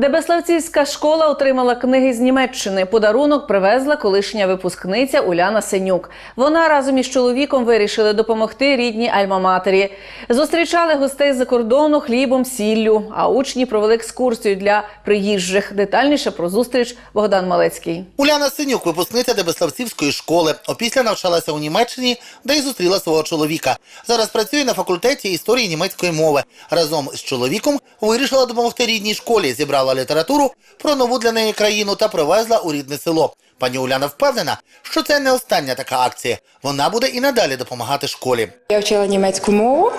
Дебеславцівська школа отримала книги з Німеччини. Подарунок привезла колишня випускниця Уляна Сенюк. Вона разом із чоловіком вирішили допомогти рідній альма-матері. Зустрічали гостей з-за кордону хлібом, сіллю. А учні провели екскурсію для приїжджих. Детальніше про зустріч Богдан Малецький. Уляна Синюк, випускниця Дебеславцівської школи. Опісля навчалася у Німеччині, де й зустріла свого чоловіка. Зараз працює на факультеті історії німецької мови. Разом з чоловіком вирішила допомогти рідній школі, зібрала літературу про нову для неї країну та привезла у рідне село. Пані Уляна впевнена, що це не остання така акція. Вона буде і надалі допомагати школі. Я вчила німецьку мову.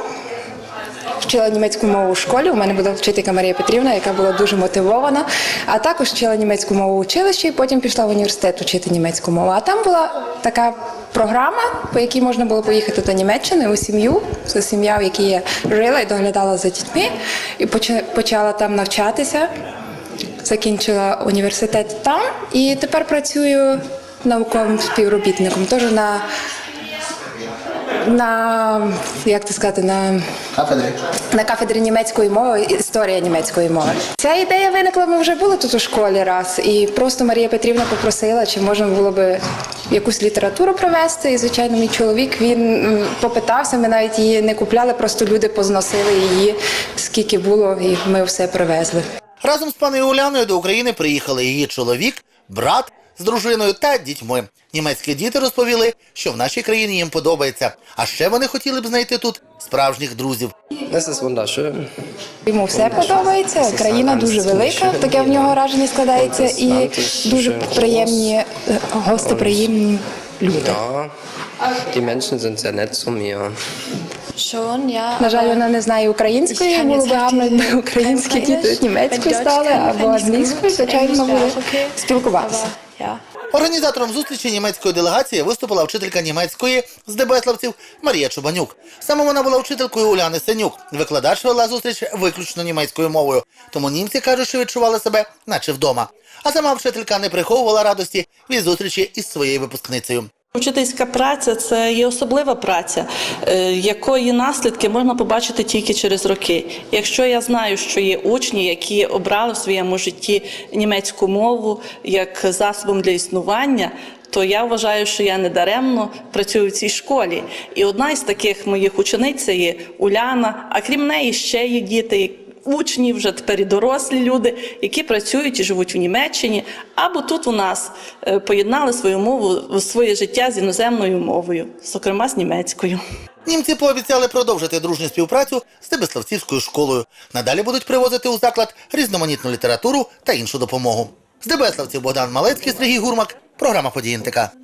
Вчила німецьку мову у школі. У мене була вчителька Марія Петрівна, яка була дуже мотивована. А також вчила німецьку мову в училищі і потім пішла в університет вчити німецьку мову. А там була така програма, по якій можна було поїхати до Німеччини у сім'ю. Це сім'я, в якій я жила і доглядала за дітьми. І почала там навчатися. Закінчила університет там і тепер працюю науковим співробітником. Теж на на як це сказати, на, на кафедрі німецької мови, історія німецької мови. Ця ідея виникла. Ми вже були тут у школі раз, і просто Марія Петрівна попросила, чи можна було би якусь літературу провести. І звичайно, мій чоловік він попитався. Ми навіть її не купляли, просто люди позносили її, скільки було, і ми все привезли. Разом з паною Уляною до України приїхали її чоловік, брат з дружиною та дітьми. Німецькі діти розповіли, що в нашій країні їм подобається. А ще вони хотіли б знайти тут справжніх друзів. Йому все подобається. Країна дуже велика, таке в нього враження складається, і дуже приємні е, гостеприємні люди. Ja, die Menschen sind sehr nett zu mir. Schon, ja. На жаль, вона не знає української, було б гарно, якби українські діти німецькою стали або англійською, звичайно, буде спілкуватися. Aber. Організатором зустрічі німецької делегації виступила вчителька німецької з Дебеславців Марія Чубанюк. Саме вона була вчителькою Уляни Сенюк. Викладач вела зустріч виключно німецькою мовою. Тому німці кажуть, що відчували себе, наче вдома. А сама вчителька не приховувала радості від зустрічі із своєю випускницею. Учительська праця це є особлива праця, е, якої наслідки можна побачити тільки через роки. Якщо я знаю, що є учні, які обрали в своєму житті німецьку мову як засобом для існування. То я вважаю, що я недаремно працюю в цій школі. І одна із таких моїх учениць є Уляна. А крім неї ще є діти, учні, вже тепер і дорослі люди, які працюють і живуть в Німеччині, або тут у нас е, поєднали свою мову, своє життя з іноземною мовою, зокрема з німецькою. Німці пообіцяли продовжити дружню співпрацю з Дебеславцівською школою. Надалі будуть привозити у заклад різноманітну літературу та іншу допомогу. З Дебеславців Богдан Малецький, Сергій Гурмак. Програма «Події НТК».